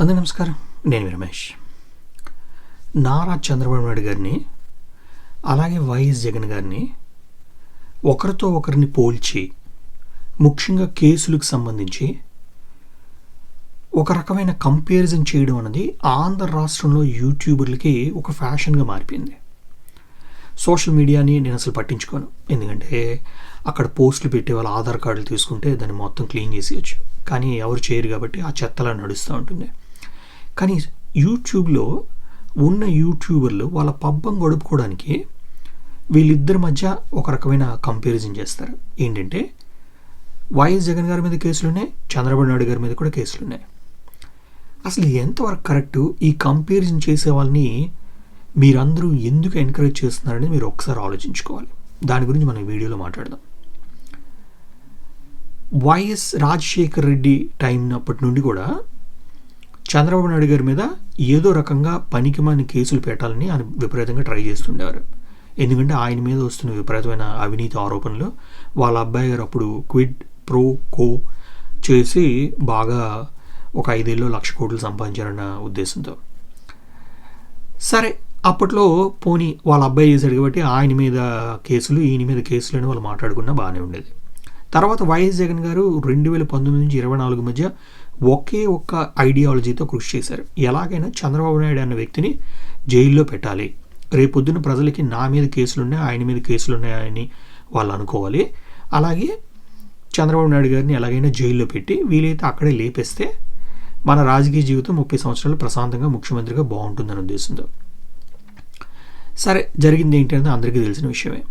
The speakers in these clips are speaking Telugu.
అందరూ నమస్కారం. నేను రమేష్. నారా చంద్రబాబు నాయుడు గారిని అలాగే వైఎస్ జగన్ గారిని ఒకరితో ఒకరిని పోల్చి ముఖ్యంగా కేసులకు సంబంధించి ఒక రకమైన కంపారిజన్ చేయడం అనేది ఆంధ్ర రాష్ట్రంలో యూట్యూబర్లకి ఒక ఫ్యాషన్గా మారిపోయింది. సోషల్ మీడియాని నేను అసలు పట్టించుకోను. ఎందుకంటే అక్కడ పోస్టులు పెట్టే వాళ్ళ ఆధార్ కార్డులు తీసుకుంటే దాన్ని మొత్తం క్లీన్ చేసేయచ్చు. కానీ ఎవరు చేయరు కాబట్టి ఆ చెత్తలా నడుస్తూ ఉంటుంది. కానీ యూట్యూబ్లో ఉన్న యూట్యూబర్లు వాళ్ళ పబ్బం గడుపుకోవడానికి వీళ్ళిద్దరి మధ్య ఒక రకమైన కంపారిజన్ చేస్తారు. ఏంటంటే వైఎస్ జగన్ గారి మీద కేసులున్నాయి చంద్రబాబు నాయుడు గారి మీద కూడా కేసులున్నాయి. అసలు ఎంతవరకు కరెక్ట్ ఈ కంపారిజన్ చేసే వాళ్ళని మీరందరూ ఎందుకు ఎంకరేజ్ చేస్తున్నారని మీరు ఒకసారి ఆలోచించుకోవాలి. దాని గురించి మనం వీడియోలో మాట్లాడదాం. వైఎస్ రాజశేఖర్ రెడ్డి టైం అప్పటి నుండి కూడా చంద్రబాబు నాయుడు గారి మీద ఏదో రకంగా పనికిమాని కేసులు పెట్టాలని ఆయన విపరీతంగా ట్రై చేస్తుండేవారు. ఎందుకంటే ఆయన మీద వస్తున్న విపరీతమైన అవినీతి ఆరోపణలు వాళ్ళ అబ్బాయి గారు అప్పుడు క్విడ్ ప్రో కో చేసి బాగా ఒక ఐదేళ్ళు లక్ష కోట్లు సంపాదించారన్న ఉద్దేశంతో. సరే అప్పట్లో పోనీ వాళ్ళ అబ్బాయి చేశాడు కాబట్టి ఆయన మీద కేసులు ఈయన మీద కేసులు అని వాళ్ళు మాట్లాడుకున్నా బాగానే ఉండేది. తర్వాత వైఎస్ జగన్ గారు రెండు వేల పంతొమ్మిది నుంచి ఇరవై నాలుగు మధ్య ఒకే ఒక్క ఐడియాలజీతో కృషి చేశారు. ఎలాగైనా చంద్రబాబు నాయుడు అన్న వ్యక్తిని జైల్లో పెట్టాలి. రేపొద్దున ప్రజలకి నా మీద కేసులు ఉన్నాయి ఆయన మీద కేసులు ఉన్నాయని వాళ్ళు అనుకోవాలి. అలాగే చంద్రబాబు నాయుడు గారిని ఎలాగైనా జైల్లో పెట్టి వీలైతే అక్కడే లేపేస్తే మన రాజకీయ జీవితం ముప్పై సంవత్సరాలు ప్రశాంతంగా ముఖ్యమంత్రిగా బాగుంటుందని ఉద్దేశంతో. సరే జరిగింది ఏంటి అనేది అందరికీ తెలిసిన విషయమే.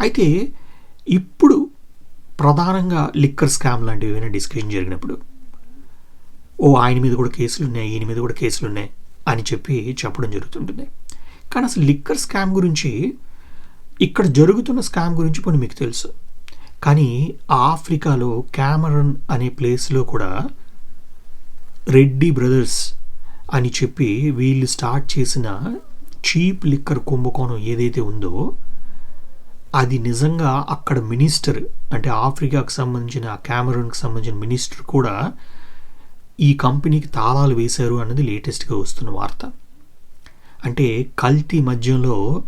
అయితే ఇప్పుడు ప్రధానంగా లిక్కర్ స్కామ్ లాంటివి ఏమైనా డిస్కషన్ జరిగినప్పుడు ఓ ఆయన మీద కూడా కేసులు ఉన్నాయి ఈయన మీద కూడా కేసులు ఉన్నాయి అని చెప్పి చెప్పడం జరుగుతుంటుంది. కానీ అసలు లిక్కర్ స్కామ్ గురించి ఇక్కడ జరుగుతున్న స్కామ్ గురించి కొన్ని మీకు తెలుసు. కానీ ఆఫ్రికాలో క్యామరన్ అనే ప్లేస్లో కూడా రెడ్డి బ్రదర్స్ అని చెప్పి వీళ్ళు స్టార్ట్ చేసిన చీప్ లిక్కర్ కుంభకోణం ఏదైతే ఉందో అది నిజంగా అక్కడ మినిస్టర్ అంటే ఆఫ్రికాకు సంబంధించిన క్యామరూన్కి సంబంధించిన మినిస్టర్ కూడా ఈ కంపెనీకి తాళాలు వేశారు అన్నది లేటెస్ట్గా వస్తున్న వార్త. అంటే కల్తీ మధ్యంలో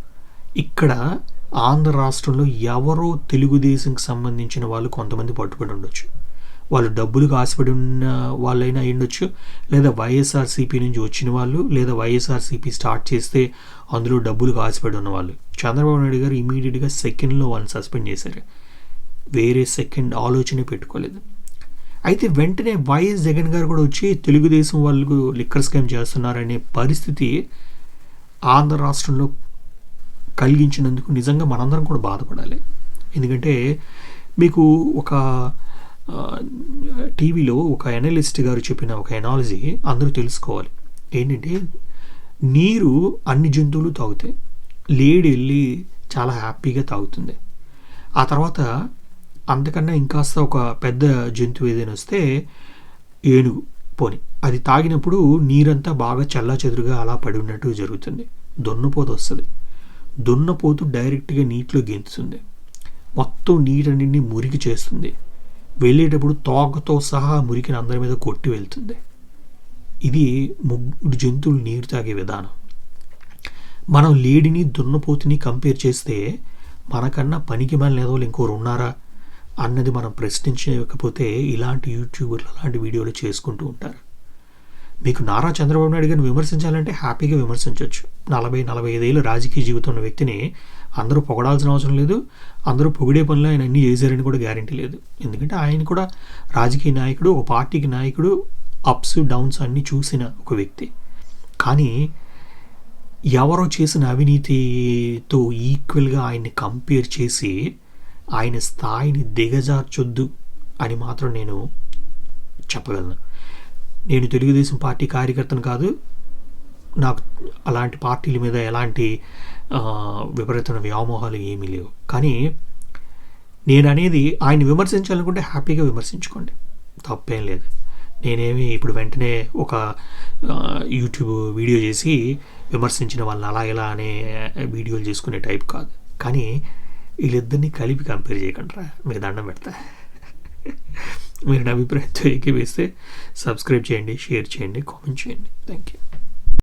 ఇక్కడ ఆంధ్ర రాష్ట్రంలో ఎవరో తెలుగుదేశంకి సంబంధించిన వాళ్ళు కొంతమంది పట్టుబడి ఉండొచ్చు. వాళ్ళు డబ్బులకు ఆశపడి ఉన్న వాళ్ళైనా ఉండొచ్చు. లేదా వైఎస్ఆర్సీపీ నుంచి వచ్చిన వాళ్ళు లేదా వైఎస్ఆర్సీపీ స్టార్ట్ చేస్తే అందులో డబ్బులకు ఆశపడి ఉన్న వాళ్ళు. చంద్రబాబు నాయుడు గారు ఇమీడియట్గా సెకండ్లో వాళ్ళని సస్పెండ్ చేశారు. వేరే సెకండ్ ఆలోచనే పెట్టుకోలేదు. అయితే వెంటనే వైఎస్ జగన్ గారు కూడా వచ్చి తెలుగుదేశం వాళ్ళకు లిక్కర్ స్కామ్ చేస్తున్నారనే పరిస్థితి ఆంధ్ర రాష్ట్రంలో కలిగించినందుకు నిజంగా మనందరం కూడా బాధపడాలి. ఎందుకంటే మీకు ఒక టీవీలో ఒక ఎనలిస్ట్ గారు చెప్పిన ఒక ఎనాలజీ అందరూ తెలుసుకోవాలి. ఏంటంటే నీరు అన్ని జంతువులు తాగుతాయి లేడి వెళ్ళి చాలా హ్యాపీగా తాగుతుంది. ఆ తర్వాత అంతకన్నా ఇంకాస్త ఒక పెద్ద జంతువు ఏదైనా వస్తే ఏనుగు పోని. అది తాగినప్పుడు నీరంతా బాగా చల్లా చెదురుగా అలా పడి ఉన్నట్టు జరుగుతుంది. దున్నపోతు వస్తుంది. దున్నపోతు డైరెక్ట్గా నీటిలో గెంతుతుంది. మొత్తం నీరన్నింటినీ మురికి చేస్తుంది. వెళ్ళేటప్పుడు తోకతో సహా మురికిని అందరి మీద కొట్టి వెళ్తుంది. ఇది ముగ్గురు జంతువులు నీరు తాగే విధానం. మనం లేడిని దున్నపోతుని కంపేర్ చేస్తే మనకన్నా పనికి మన లేదో ఇంకోరు ఉన్నారా? అన్నది మనం ప్రశ్నించకపోతే ఇలాంటి యూట్యూబర్లు అలాంటి వీడియోలు చేసుకుంటూ ఉంటారు. మీకు నారా చంద్రబాబు నాయుడు గారిని విమర్శించాలంటే హ్యాపీగా విమర్శించవచ్చు నలభై నలభై ఐదేళ్ళు రాజకీయ జీవితం ఉన్న వ్యక్తిని అందరూ పొగడాల్సిన అవసరం లేదు. అందరూ పొగిడే పనులు ఆయన అన్నీ చేశారని కూడా గ్యారంటీ లేదు. ఎందుకంటే ఆయన కూడా రాజకీయ నాయకుడు ఒక పార్టీకి నాయకుడు అప్స్ డౌన్స్ అన్నీ చూసిన ఒక వ్యక్తి. కానీ ఎవరో చేసిన అవినీతితో ఈక్వల్గా ఆయన్ని కంపేర్ చేసి ఆయన స్థాయిని దిగజార్చొద్దు అని మాత్రం నేను చెప్పగలను. నేను తెలుగుదేశం పార్టీ కార్యకర్తను కాదు నాకు అలాంటి పార్టీల మీద ఎలాంటి విపరీతమైన వ్యామోహాలు ఏమీ లేవు. కానీ నేను అనేది ఆయన విమర్శించాలనుకుంటే హ్యాపీగా విమర్శించుకోండి. తప్పేం లేదు. నేనేమి ఇప్పుడు వెంటనే ఒక యూట్యూబ్ వీడియో చేసి విమర్శించిన వాళ్ళని అలా ఇలా అనే వీడియోలు చేసుకునే టైప్ కాదు. కానీ వీళ్ళిద్దరిని కలిపి కంపేర్ చేయకండి రా మీకు దండం పెడతా. మీరు నా అభిప్రాయంతో ఏకీవేస్తే సబ్స్క్రైబ్ చేయండి షేర్ చేయండి కామెంట్ చేయండి. Thank you